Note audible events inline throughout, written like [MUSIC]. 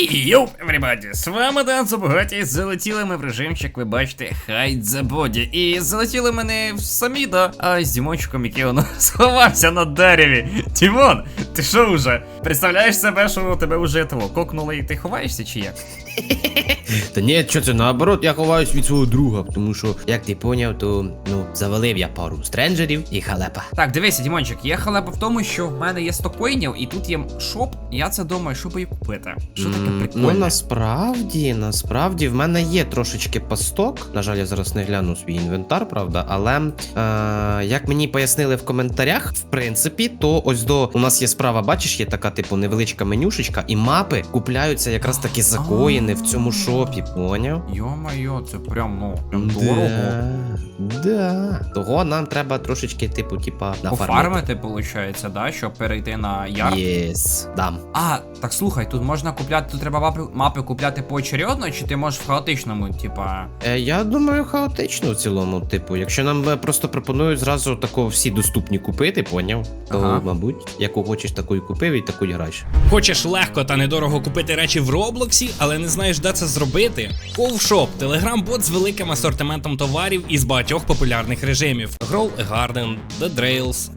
Йоу, everybody, з вами Дан Забагаті. Залетіли ми в режимчик, ви бачите, Hide the Body. І залетіли ми не в самі, да, а з Дімончиком, який воно сховався [LAUGHS] на дереві. Дімон, ти що вже? Представляєш себе, що тебе вже того кокнули і ти ховаєшся чи як? [LAUGHS] Та ні, що це наоборот, я ховаюсь від свого друга, тому що, як ти поняв, то ну завалив я пару стренджерів і халепа. Так, дивися, Дімончик, є халепа в тому, що в мене є 100 коїнів, і тут є шоп, я це думаю, що би купити. Що таке Прикольне? Ну насправді, насправді в мене є трошечки пасток. На жаль, я зараз не гляну свій інвентар, правда. Але е, як мені пояснили в коментарях, в принципі, то ось до у нас є справа, бачиш, є така, типу, невеличка менюшечка, і мапи купляються якраз таки за коїни в цьому шопі, поняв? Йо-моє, це прям, ну, прям дорого. Да. Того нам треба трошечки, типу, типа, нафармити. Виходить, да, щоб перейти на ярд. Єс, дам. А, так слухай, тут можна купляти, тут треба мапи, мапи купляти поочередно, чи ти можеш в хаотичному, типа. Е, я думаю, хаотично в цілому. Типу, якщо нам е, просто пропонують зразу тако всі доступні купити, поняв? То, Ага. мабуть, яку хочеш, таку і купив і таку й граєш. Хочеш легко та недорого купити речі в Роблоксі, але не знаєш, де це зробити? Ковшоп телеграм-бот з великим асортиментом товарів із багатьох популярних режимів: Grow a Garden, The Drails,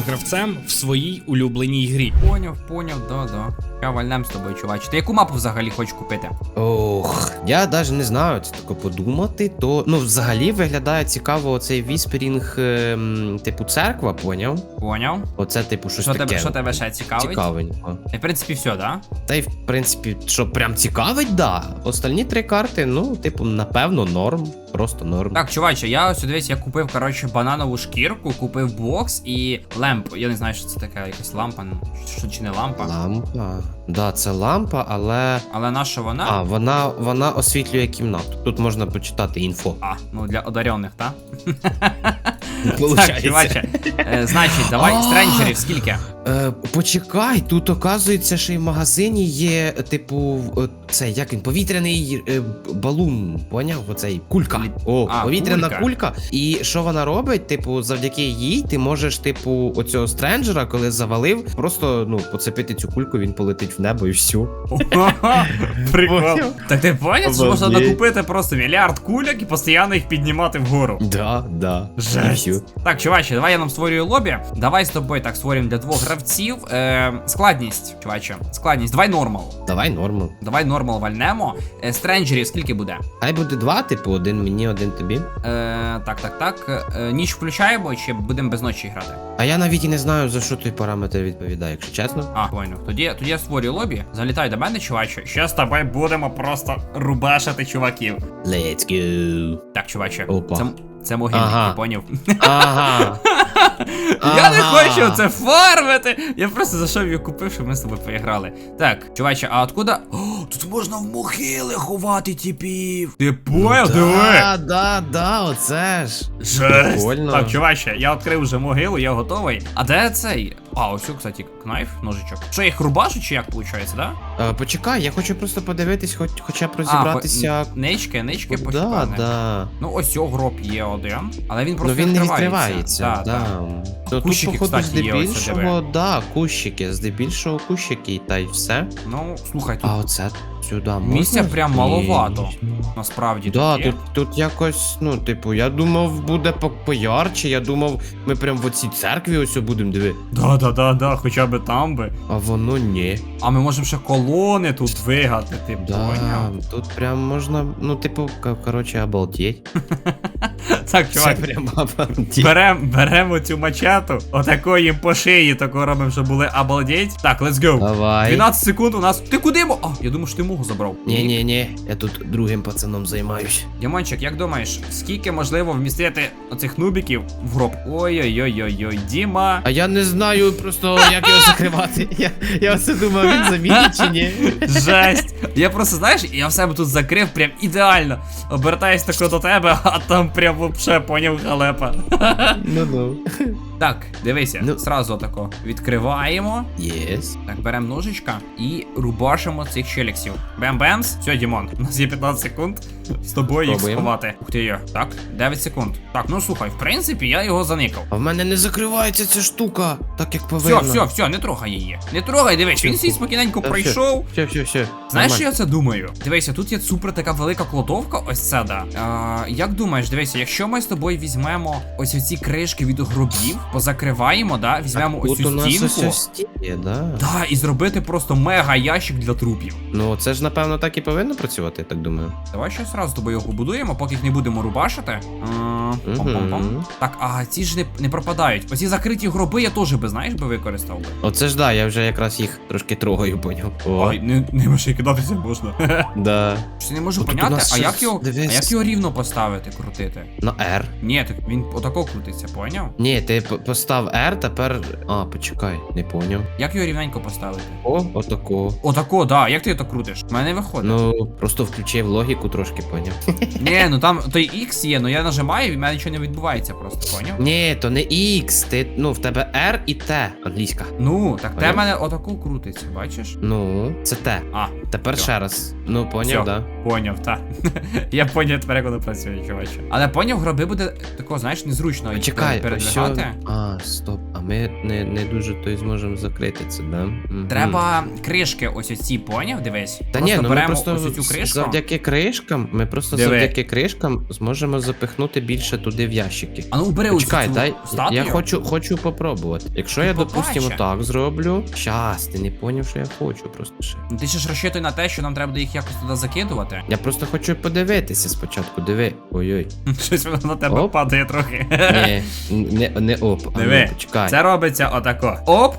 гравцем в своїй улюбленій грі. Поняв, поняв, да, да. Я вальнем з тобою, чувач. Ти яку мапу взагалі хочеш купити? Ох, я навіть не знаю, це тако подумати, то ну взагалі виглядає цікаво оцей віспірінг, ем, типу церква, поняв? Поняв? Оце, типу, щось Що таке. тебе, що тебе ще цікавить? Цікавенько. І, в принципі, все, да? Та й в принципі, що прям цікавить, да. Остальні три карти, ну, типу, напевно, норм. Просто норм. Так, чуваче, я ось дивись, я купив, коротше, бананову шкірку, купив бокс і лемп. Я не знаю, що це таке, якась лампа, що чи не лампа. Лампа. Да, це лампа, але. Але на що вона? А, вона, вона освітлює кімнату. Тут можна почитати інфо. А, ну для одарених, так? Так, чуваче, е, значить, давай стренджерів скільки? Е, почекай, тут оказується, що і в магазині є, типу, е, це як він, повітряний балун, поняв? Оцей кулька. О, повітряна кулька. кулька. І що вона робить? Типу, завдяки їй ти можеш, типу, оцього стренджера, коли завалив, просто ну, поцепити цю кульку, він полетить в небо і все. [LAUGHS] Прикол. Так ти поняв, що можна накупити просто мільярд кульок і постійно їх піднімати вгору. Да, да. Жесть. Так, чуваче, давай я нам створюю лобі. Давай з тобою так створюємо для двох гравців. Е, складність, чуваче. Складність. Давай нормал. Давай норму. Давай нормал вальнемо. Е, стренджерів скільки буде? Хай буде два, типу, один мені, один тобі. Е, так, так, так. Е, ніч включаємо чи будемо без ночі грати? А я навіть і не знаю, за що той параметр відповідає, якщо чесно. А, понял. Тоді, тоді я створюю лобі. Залітай до мене, чуваче. Ще з тобою будемо просто рубашити чуваків. Let's go. Так, чуваче. Опа. Це, це могильник, Ага. ти поняв? Ага. [LAUGHS] Я не хочу це фармити. Я просто зайшов і купив, щоб ми з тобою поіграли. Так, чуваче, а откуда. О, тут можна в могили ховати типів. Ти поняв, диви? Да, да, да, оце ж. Жесть. Прикольно. Так, чуваче, я відкрив вже могилу, я готовий. А де цей? А, ось, кстати, кнайф, ножичок. Що, я їх рубашу чи як виходить, да? Е, почекай, я хочу просто подивитись, хоч, хоча б розібратися. А, по- нички, нички да, да. Ну, ось цього гроб є один, але він Ну просто він не відкривається. відкривається. Да, Да. Ну, тут, походу, кстати, є ось, здебільшого, да, кущики, здебільшого кущики, та й все. Ну, слухай, тут А оце сюди можна? Місця прям маловато. Насправді Да, тут тут, тут якось, ну, типу, я думав, буде по- поярче, я думав, ми прям в оцій церкві ось будемо диви. Да, да, да, да, хоча б там би. А воно ні. А ми можемо ще колони тут вигати, ти Да, поняв? тут прям можна, ну, типу, коротше, обалдеть. [LAUGHS] Так, чувак, берем, беремо цю мачету, отако їм по шиї, тако робимо, щоб були обалдеть. Так, let's go. Давай. 12 секунд у нас. Ти куди? А, я думаю, що ти мого забрав. Ні, ні, ні, я тут другим пацаном займаюсь. Дімончик, як думаєш, скільки можливо вмістити оцих нубіків в гроб? Ой-ой-ой-ой-ой, Діма. А я не знаю просто, як його закривати. [LAUGHS] Я, я все думав, він замінить чи ні. Жесть. Я просто, знаєш, я в себе тут закрив прям ідеально. Обертаюсь тако до тебе, [LAUGHS] а там прям вообще поняв халепа. Ну ну. Так, дивися, Ну. сразу тако відкриваємо. Єс. Так, беремо ножичка і рубашимо цих челіксів. Бем-бемс. Все, Дімон, у нас є 15 секунд. З тобою їх Пробуємо. сховати. Ух ти йо. Так, 9 секунд. Так, ну слухай, в принципі, я його заникав. А в мене не закривається ця штука, так як Все, повинно. все, все, не трогай її. Не трогай, дивись, він свій спокійненько пройшов. Все, все, все. Знаєш, що я це думаю? Дивися, тут є супер така велика кладовка, ось це да. А, як думаєш, дивися, якщо ми з тобою візьмемо ось оці кришки від гробів, позакриваємо, да, візьмемо ось тут у цю нас ось стінку. ось стіє, да. Да, і зробити просто мега ящик для трупів. Ну, це ж напевно так і повинно працювати, я так думаю. Давай ще зразу з тобою його побудуємо, поки їх не будемо рубашити. Так, а ці ж не, не пропадають. Оці закриті гроби я теж би, знаєш, би використав би. Оце ж да, я вже якраз їх трошки трогаю, поняв. О, Ой, не, не ще й кидатися можна. [LAUGHS] да. Що не можу Отут у поняти, нас а як щось- його, а дивись. як його рівно поставити, крутити? На R. Ні, так він отако крутиться, поняв? Ні, ти п- постав R, тепер. А, почекай, не поняв. Як його рівненько поставити? О, отако. Отако, да. Як ти це крутиш? У мене виходить. Ну, просто включив логіку трошки, поняв. [LAUGHS] Ні, ну там той X є, ну я нажимаю, і в мене нічого не відбувається просто, поняв? Ні, то не X, ти, ну, в тебе R і T, англійська. Ну, так те Поняв? в мене отако крутиться, бачиш? Ну, це T. А, Тепер Всьо. ще раз. Ну, поняв, Всьо. да. поняв, та. [LAUGHS] я поняв тепер, воно працює, чуваче. Але поняв, гроби буде такого, знаєш, незручно їх Чекай, а що. передвигати. А, стоп, ми не, не дуже то й зможемо закрити це, да? Треба кришки ось оці, поняв, дивись. Та ні, ну ми просто ось цю кришку. завдяки кришкам, ми просто Диви. завдяки кришкам зможемо запихнути більше туди в ящики. А ну бери ось Почекай, цю дай. статую. Я хочу, хочу попробувати. Якщо Ти я, допустимо, так зроблю. Щас, ти не поняв, що я хочу просто ще. Ну, Ти ще ж розчитуй на те, що нам треба буде їх якось туди закидувати. Я просто хочу подивитися спочатку. Диви. Ой-ой. [LAUGHS] Щось воно на тебе Оп. падає трохи. Ні, не, не оп. А ну, почекай. Це робиться отако. Оп!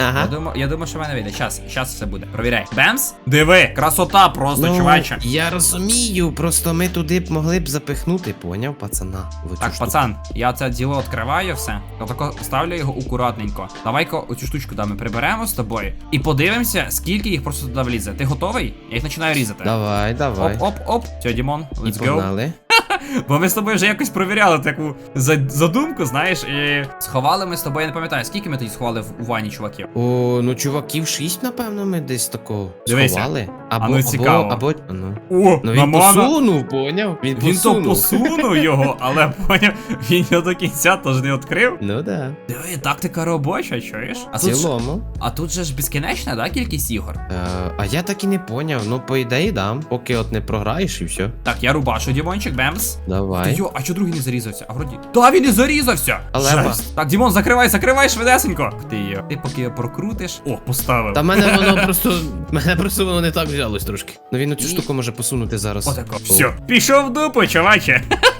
Я Ага. думаю, я думаю, що в мене вийде. Щас, щас все буде. Провіряй. Бемс? Диви, красота просто, Ну, чуваче. Я розумію, просто ми туди б могли б запихнути, поняв, пацана. в Так, штуку. пацан, я це діло відкриваю все. Отако ставлю його акуратненько. Давай-ка оцю штучку да, ми приберемо з тобою. І подивимося, скільки їх просто туди влізе. Ти готовий? Я їх починаю різати. Давай, давай. Оп-оп-оп. Все, Дімон, І go. погнали. [LAUGHS] Бо ми з тобою вже якось провіряли таку за- задумку, знаєш, і сховали ми з тобою, я не пам'ятаю, скільки ми тоді сховали в- у ванні, чуваків. О, ну чуваків шість, напевно, ми десь такого Дивися. сховали. Або, А ну, цікаво. Або, або, ну. О, ну він посунув, поняв? Він, Він то посунув. посунув [LAUGHS] його, але поняв, він його до кінця теж не відкрив. Ну да. Диви, тактика робоча, чуєш? А В тут, ж- цілому. а тут же ж безкінечна, да, кількість ігор? Е, а я так і не поняв. Ну, по ідеї, дам. Поки от не програєш і все. Так, я рубашу, Дімончик, бемс. Та Давай. йо, а чо другий не зарізався? А вроді. Та він не зарізався! Але Жесть. Так, Дімон, закривай, закривай швидесенько. Ти йо. Ти поки прокрутиш. О, поставив. Та мене воно [LAUGHS] просто. Мене просто воно не так взялось трошки. Ну він оцю штуку може посунути зараз. Отако. Все, пішов в дупу, чуваче. [LAUGHS]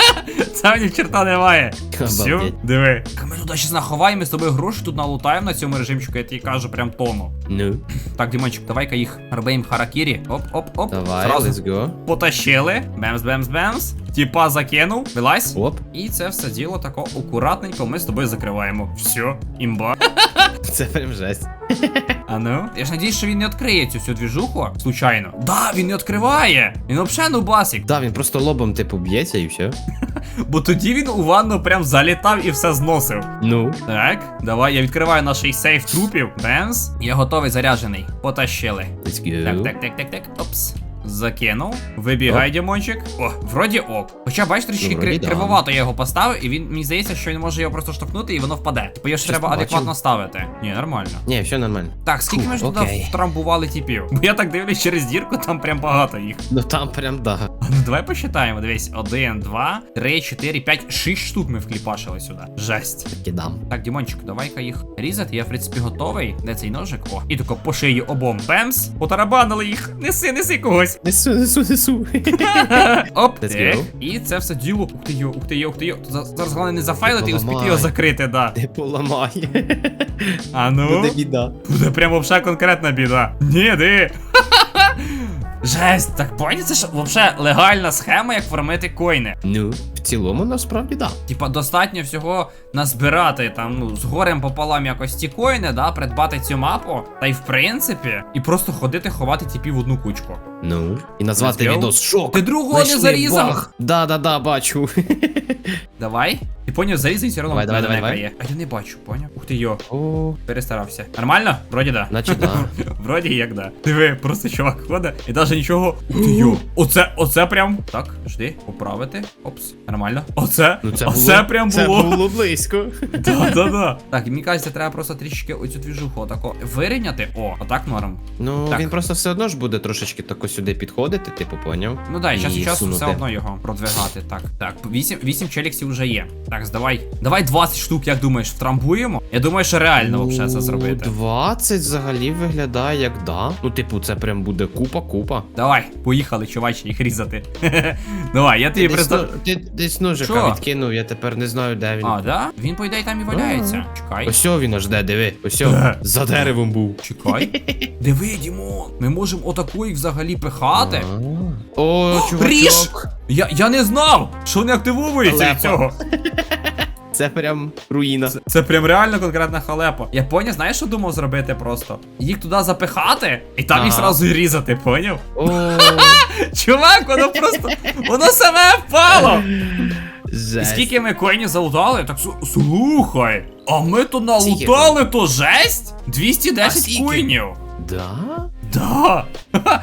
Це мені в черта немає. Все, диви. Ми туди ще наховаємо, ми з тобою гроші тут налутаємо на цьому режимчику, я тобі кажу, прям тону. Ну, Так, Дімончик, давай-ка їх робимо харакірі. Оп, оп, оп. давай, Зразу let's go. потащили. Бемс, бемс, бемс. Тіпа закинув. Вилазь. Оп. І це все діло тако акуратненько ми з тобою закриваємо. Все, імба. [LAUGHS] Це прям жесть. А ну? Я ж надіюсь, що він не відкриє цю всю двіжуху. Случайно. Да, він не відкриває. Він взагалі нубасик. Да, він просто лобом типу б'ється і все. Бо тоді він у ванну прям залітав і все зносив. Ну. Так, давай, я відкриваю наш сейф трупів. Бенс. Я готовий заряджений. Потащили. Let's go. Так, так, так, так, так. Опс. Закинув. Вибігай, Дімончик. О, вроді ок. Хоча, бачиш, трішки Ну, вроді кри- да. кривовато я його поставив, і він мені здається, що він може його просто штовхнути і воно впаде. Типу, його ж Щось треба побачив. адекватно ставити. Ні, нормально. Ні, все нормально. Так, скільки Фух, ми ж туди окей. втрамбували типів? Бо я так дивлюсь через дірку, там прям багато їх. Ну там прям да. Ну давай посчитаємо. Дивись, один, два, три, чотири, п'ять, шість штук ми вкліпашили сюди. Жесть. Кидам. Так, Дімончик, давай-ка їх різати. Я, в принципі, готовий. Де цей ножик? О, і тако по шиї обом. Бемс. Потарабанили їх. Неси, неси когось. Несу, несу, несу. [LAUGHS] Оп, Let's go. І це все діло. Ух ти йо, ух ти йо, ух ти йо. За- Зараз головне не зафайлити і успіти Поламай. його закрити, да. Ти поламай. А ну. Буде біда. Буде прямо вша конкретна біда. Ні, де. Жесть, так поняття, це ж вообще легальна схема, як фармити коїни. Ну, в цілому насправді да. Типа, достатньо всього назбирати там, ну, з горем пополам якось ті коїни, да, придбати цю мапу, та й в принципі, і просто ходити ховати тіпів в одну кучку. Ну. І назвати Let's go. відос шок. Ти другого не Знайшли зарізав? баг. Да, да, да, бачу. Давай. Ти поняв, зарізай все одно Давай, давай, давай, некає. А я не бачу, поняв? Ти йо, О, перестарався. Нормально? Вроді да. наче да. [LAUGHS] Вроді як да. Диви, просто чувак ходить і навіть нічого. Ти йо. Оце, оце прям. Так, жди, поправити. Опс, нормально. Оце. Ну це оце було, прям Це було. було близько. [LAUGHS] Да, да, да. Так, мені кажеться, треба просто трішки оцю двіжуху отако вирівняти. О, отак норм. Ну, Так. він просто все одно ж буде трошечки тако сюди підходити, типу, поняв? Ну да, і час І сунути. все одно його продвигати. Так, так, 8, 8 челіксів вже є. Так, здавай. Давай 20 штук, як думаєш, втрамбуємо? Я думаю, що реально взагалі це зробити. 20 взагалі виглядає як да. Ну, типу, це прям буде купа-купа. Давай, поїхали, чувачі, їх різати. [LAUGHS] Давай, я тобі представ... ну- ти десь ножика відкинув, я тепер не знаю, де він. А, да? Він, по ідеї, там і валяється. Чекай. Ось він аж де, диви. Ось за деревом був. Чекай. [LAUGHS] Диви, Дімон, ми можемо отаку їх взагалі пихати. О, чувачок. Я, я не знав, що не активовується від цього. [LAUGHS] Це прям руїна. Це прям реально конкретна халепа. Я поняв, знаєш, що думав зробити просто? Їх туди запихати, і там їх зразу різати, поняв? [LAUGHS] Чувак, воно просто. Воно саме впало! І скільки ми коїнів залутали? Так слухай. А ми то налутали, то жесть? 210 скільки? коїнів. Да? Да.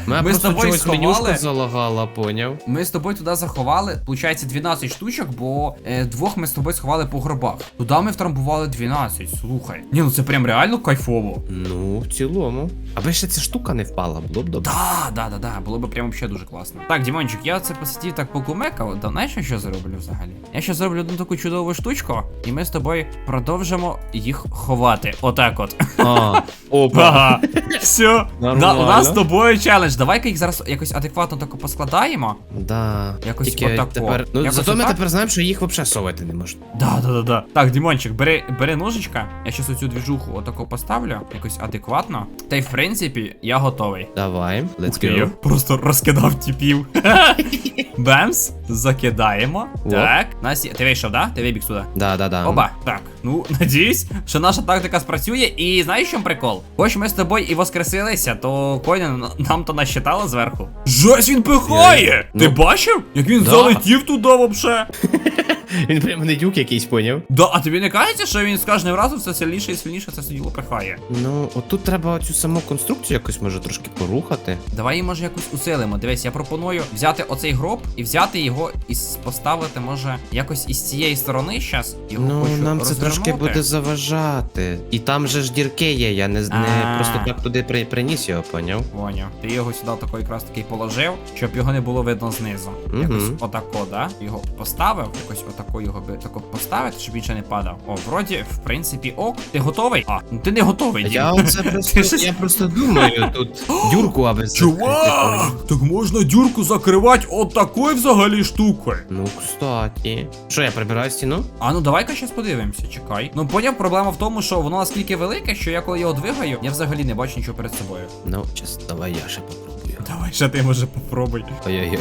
Мене Ми з просто тобою чогось менюшка сховали. залагала, поняв? Ми з тобою туди заховали, виходить, 12 штучок, бо е, двох ми з тобою сховали по гробах. Туди ми втрамбували 12, слухай. Ні, ну це прям реально кайфово. Ну, в цілому. Аби ще ця штука не впала, було б добре. Да, да, да, да, було б прям взагалі дуже класно. Так, Дімончик, я це посидів так покумекав. Да, знаєш, я що зроблю взагалі? Я ще зроблю одну таку чудову штучку, і ми з тобою продовжимо їх ховати. Отак от. А, опа. Ага. [LAUGHS] Все. Да, Нормально. У нас з тобою челендж. Давай-ка їх зараз якось адекватно тако поскладаємо. Да. Якось Тільки отако. тепер. Ну, Якось зато ми отак? тепер знаємо, що їх взагалі совати не можна. Да, да, да, да. Так, Дімончик, бери, бери ножичка. Я щас оцю двіжуху отако поставлю, якось адекватно. Та й в принципі, я готовий. Давай, Ух let's ти, я go. просто розкидав тіпів. [LAUGHS] Бемс, закидаємо. О. Так, нас є. Ти вийшов, да? Ти вибіг сюди. Да, да, да. Оба. Так, ну [LAUGHS] надіюсь, що наша тактика спрацює. І знаєш, в чому прикол? Хоч ми з тобою і воскресилися, то Коня нам то насчитало зверху. Жесть він пихає! Я- Ти ну. бачив? Як він Да. залетів туди вообще? [LAUGHS] [LAUGHS] Він прямо не дюк якийсь поняв. Да, а тобі не кажеться, що він з кожним разом все сильніше і сильніше це все діло пихає? Ну, отут треба цю саму конструкцію якось може трошки порухати. Давай її може якось усилимо. Дивись, я пропоную взяти оцей гроб і взяти його і поставити, може, якось із цієї сторони щас. Його Ну, хочу нам це розвернути. трошки буде заважати. І там же ж дірки є, я не, не А. просто так туди при, приніс його, поняв? Поняв. Ти його сюди тако якраз таки положив, щоб його не було видно знизу. Мгм. Якось отако, да? Його поставив, якось отако його би тако поставити, щоб він ще не падав. О, вроді, в принципі, ок. Ти готовий? А, ну ти не готовий, Дім. Я оце [LAUGHS] просто, я просто думаю, тут [GASPS] дюрку аби поняв? Так можна дюрку закривати от такою взагалі штукою. Ну, кстати. Що, я прибираю стіну? А ну давай-ка щас подивимося, чекай. Ну поняв, проблема в тому, що воно наскільки велике, що я коли його двигаю, я взагалі не бачу нічого перед собою. Ну, час, давай я ще попробую. Давай, ще ти може попробуй. Ой-ой-ой.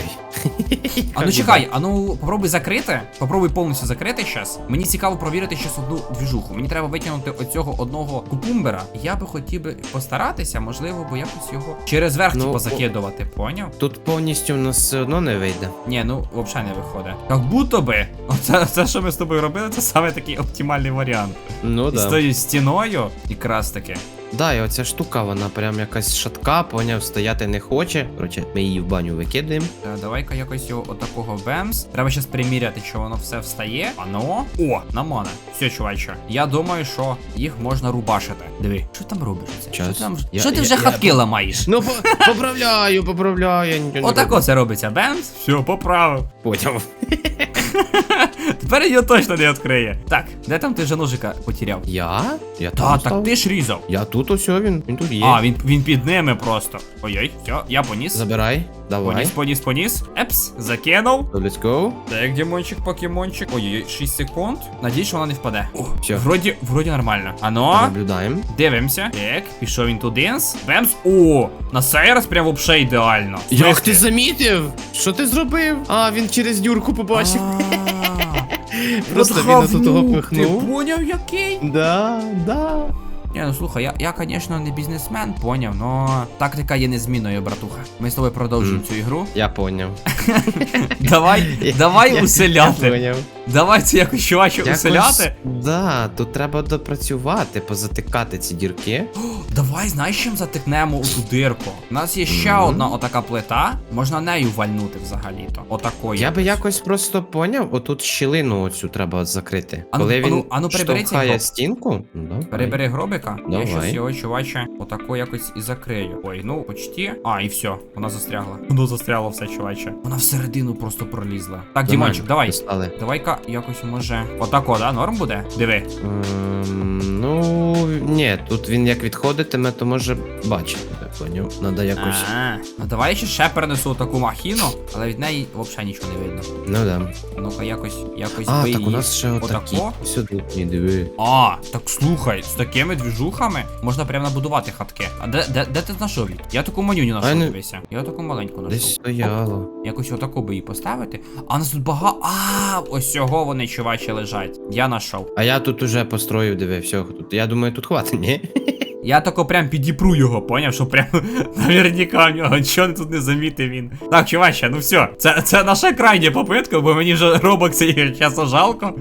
А ну чекай, а ну попробуй закрити. Попробуй повністю закрити щас. Мені цікаво провірити щас одну двіжуху. Мені треба витягнути оцього одного кукумбера. Я би хотів би постаратися, можливо, бо якось його через верх Ну, типу закидувати, поняв? Тут повністю в нас все одно не вийде. Ні, ну взагалі не виходить. Як будто би, оце, це, що ми з тобою робили, це саме такий оптимальний варіант. Ну І да. з тою стіною, якраз таки. Да, і оця штука, вона прям якась шатка, поняв, стояти не хоче. Короче, ми її в баню викидаємо. Е, Давай-ка якось його отакого бемс. Треба щас приміряти, чи воно все встає. Ано. О, на мене. Все, чуваче. Я думаю, що їх можна рубашити. Диви, що там робиш? Що, Час. там? Я- що ти я- вже я- хатки ламаєш? Ну, по- поправляю, поправляю. я нічого не Отако це робиться. Бемс. Все, поправив. Поняв. [LAUGHS] Тепер його точно не відкриє. Так, де там ти вже ножика потеряв? Я? Я Та, там так став. ти ж різав. Я тут ось він, він тут є. А, він, він під ними просто. Ой-ой, все, я поніс. Забирай, давай. Поніс, поніс, поніс. Епс, закинув. So, Let's go. Так, Дімончик, покемончик. Ой-ой, 6 секунд. Надіюсь, що вона не впаде. О, Всьо. вроді, вроді нормально. Ано, Наблюдаємо. дивимося. Так, пішов він туди. Бемс. О, на цей раз прям вообще ідеально. Як ти замітив? Що ти зробив? А, він через дюрку побачив. [LAUGHS] Просто він отут того Ти поняв який? Да, да. Ні, ну слухай, я, я, звісно, не бізнесмен, поняв, но тактика є незмінною, братуха. Ми з тобою продовжуємо Мгм. цю ігру. Я поняв. [LAUGHS] Давай, [LAUGHS] давай Я- уселяти. Я поняв. Давай це якось чуваче Якось- уселяти. Да, тут треба допрацювати, позатикати ці дірки. Давай, знаєш, чим затикнемо у ту дирку? У нас є ще Мгм. одна отака плита, можна нею вальнути взагалі-то. Отакою. Я би якось просто поняв, отут щілину оцю треба закрити. Ану, Коли він ану, ану, прибери цей штовхає гроб. стінку, ну, давай. Перебери гробика, я Давай. щось його, чуваче, отако якось і закрию. Ой, ну почти. А, і все, вона застрягла. [LAUGHS] Воно застряло все, чуваче. Вона всередину просто пролізла. Так, Нормально, Дімончик, давай. Давай-ка якось може. Отако, да? Норм буде? Диви. Ем, ну, ні, тут він як відходитиме, то може бачити, поняв. Надо якось. А, ну давай я ще ще перенесу таку махіну, але від неї взагалі нічого не видно. Ну да. Ну-ка, якось, якось А, так у її нас ще отакі. отако. Сюди, ні, диви. А, так слухай, з такими двіжухами можна прямо набудувати хатки. А де, де, де ти знайшов їх? Я таку манюню знайшов, не- дивися. Я таку маленьку Десь стояло. Якось отаку би її поставити. А нас тут багато. А, ось цього вони чувачі лежать. Я знайшов. А я тут уже построїв, диви, все, тут. Я думаю, тут хватить, ні? Я тако прям підіпру його, поняв, що прям [LAUGHS] наверняка в нього нічого тут не замітив він. Так, чуваче, ну все, це, це наша крайня попитка, бо мені вже робок цей часу жалко.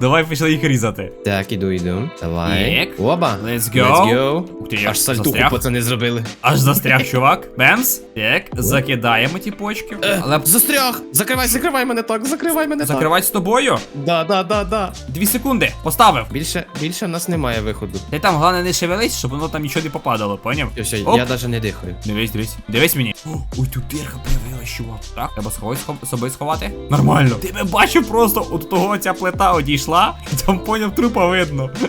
Давай пішли їх різати. Так, іду, іду. Давай. Єк. Оба. Let's go. Let's go. Ух ти, Аж сальтуху застряг. пацани зробили. Аж застряг, чувак. Бемс. Так, закидаємо ті почки. Але Застряг! Закривай, закривай мене так, закривай мене закривати з тобою. Да, да, да, да. Дві секунди. Поставив. Більше, більше в нас немає виходу. Ти там головне не шевелись, щоб воно там нічого не попадало, поняв? Все, все, Оп. я навіть не дихаю. Дивись, дивись. Дивись мені. О, ой, тут дирка появилась, чувак. Так, треба сховати схов... собі сховати. Нормально. Ти би бачив просто от того ця плита одійшла, і там поняв трупа видно. [LAUGHS]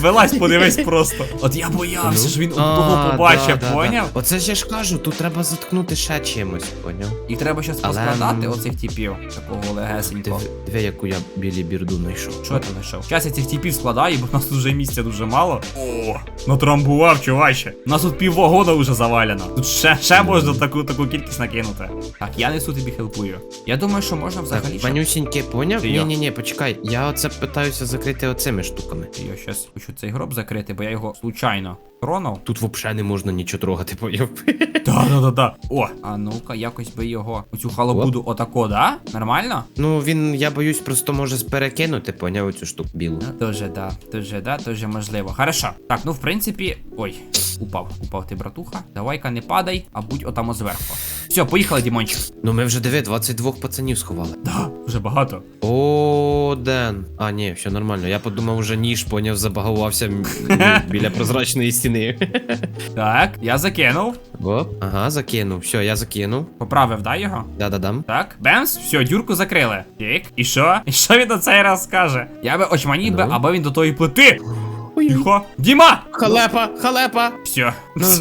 Вилазь, подивись просто. От я боявся, що він от того побачив, поняв? Оце ж я ж кажу, тут треба заткнути ще чимось, поняв? І треба щас Але, поскладати м, оцих типів. Такого легесенького. Диви, диви, яку я білі бірду знайшов. Що ти знайшов? Зараз я цих типів складаю, бо в нас тут вже місця дуже мало. О, натрамбував, чуваче. У нас тут піввагона вже завалено. Тут ще, ще можна таку таку кількість накинути. Так, я несу тобі хелпую. Я думаю, що можна взагалі. Так, манюсіньки, поняв? Ні, ні, ні, почекай. Я оце питаюся закрити оцими штуками. Я щас хочу цей гроб закрити, бо я його случайно тронув. Тут взагалі не можна нічого трогати, поняв? [LAUGHS] Да, да, да, да. О, а ну-ка, якось би його. Оцю халабуду отако, да? Нормально? Ну він, я боюсь, просто може перекинути, поняв оцю штуку білу. Дуже да, дуже да, дуже можливо. Хорошо. Так, ну в принципі. Ой, упав, упав ти, братуха. Давай-ка не падай, а будь отамо зверху. Все, поїхали, Дімончик. Ну ми вже диви, 22 пацанів сховали. Да, вже багато. О, Ден. А, ні, все нормально. Я подумав, уже ніж, поняв, забагувався [LAUGHS] біля прозрачної стіни. [LAUGHS] Так, я закинув. Оп, ага, закинув. Все, я закинув. Поправив, да, його? Да-да-дам. Так, бемс, все, дюрку закрили. Тік, і що? І що він на цей раз скаже? Я би очманів би, Ну? аби він до тої плити. Тихо. Діма! Халепа, халепа! Все. [LAUGHS]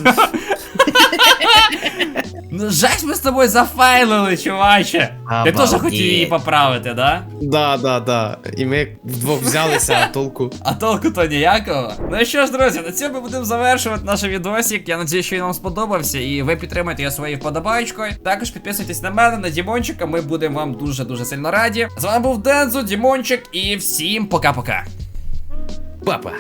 Жесть ми з тобою зафайлили, чуваче. Ти теж хотів її поправити, да? Да, да, да. І ми вдвох взялися, а толку. [LAUGHS] А толку то ніякого. Ну і що ж, друзі, на цьому ми будемо завершувати наш відосик. Я надію, що він вам сподобався. І ви підтримаєте його своєю вподобайкою. Також підписуйтесь на мене, на Дімончика. Ми будемо вам дуже-дуже сильно раді. З вами був Дензо, Дімончик, і всім пока-пока. Папа.